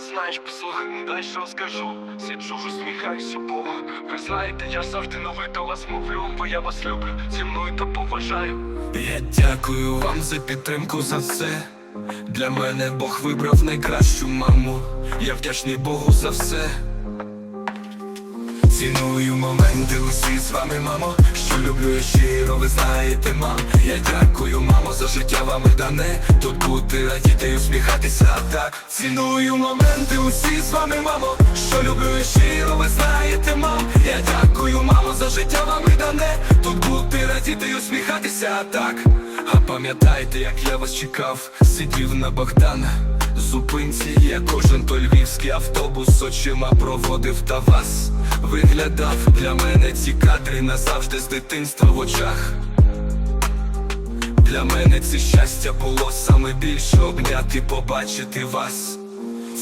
знаєш, послухай, дай що скажу. Сиджу, усміхаюся Богу. Ви знаєте, я завжди новий до вас мовлю, бо я вас люблю, ціную та поважаю. Я дякую вам за підтримку за все. Для мене Бог вибрав найкращу маму. Я вдячний Богу за все. Ціную моменти усі з вами, мамо, що люблю я щиро, ви знаєте, мам. Я дякую, мамо, за життя вами дане. Тут бути, радіти і усміхатися так. Ціную моменти усі з вами, мамо, що люблю я щиро, ви знаєте, мам. Я дякую, мамо, за життя вами дане. Тут бути, радіти і усміхатися так. А пам'ятайте, як я вас чекав, сидів на Богдана. Зупинці я кожен той львівський автобус очима проводив та вас виглядав для мене ці кадри назавжди з дитинства в очах. Для мене це щастя було саме більше обняти, побачити вас.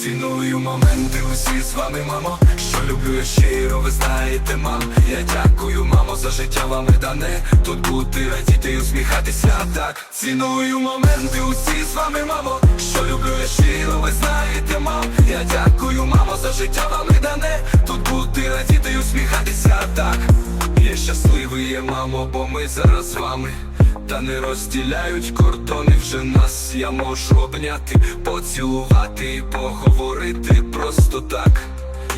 Ціную моменти усі з вами, мамо, що люблю я щиро, ви знаєте, мам. Я дякую, мамо, за життя вами дане. Тут бути, радіти і усміхатися так. Ціную моменти усі з вами, мамо, люблю я щиро, ви знаєте, мам. Я дякую, мамо, за життя вам не дане. Тут бути, радіти і усміхатися так. Я щасливий, є, мамо, бо ми зараз з вами. Та не розділяють кордони вже нас. Я можу обняти, поцілувати і поговорити просто так.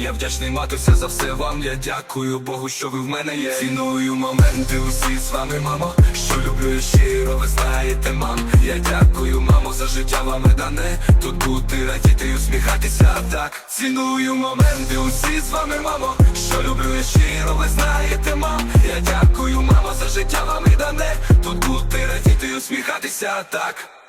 Я вдячний матуся за все вам. Я дякую Богу, що ви в мене є. Ціную моменти усі з вами, мамо. Що люблю я щиро, ви знаєте, мам. Я дякую, мамо, за життя вами дане. Тут бути, радіти і усміхатися так. Ціную моменти усі з вами, мамо. Що люблю я щиро, ви знаєте, мам. Я дякую, мамо, за життя вами дане. Тут бути, радіти і усміхатися так.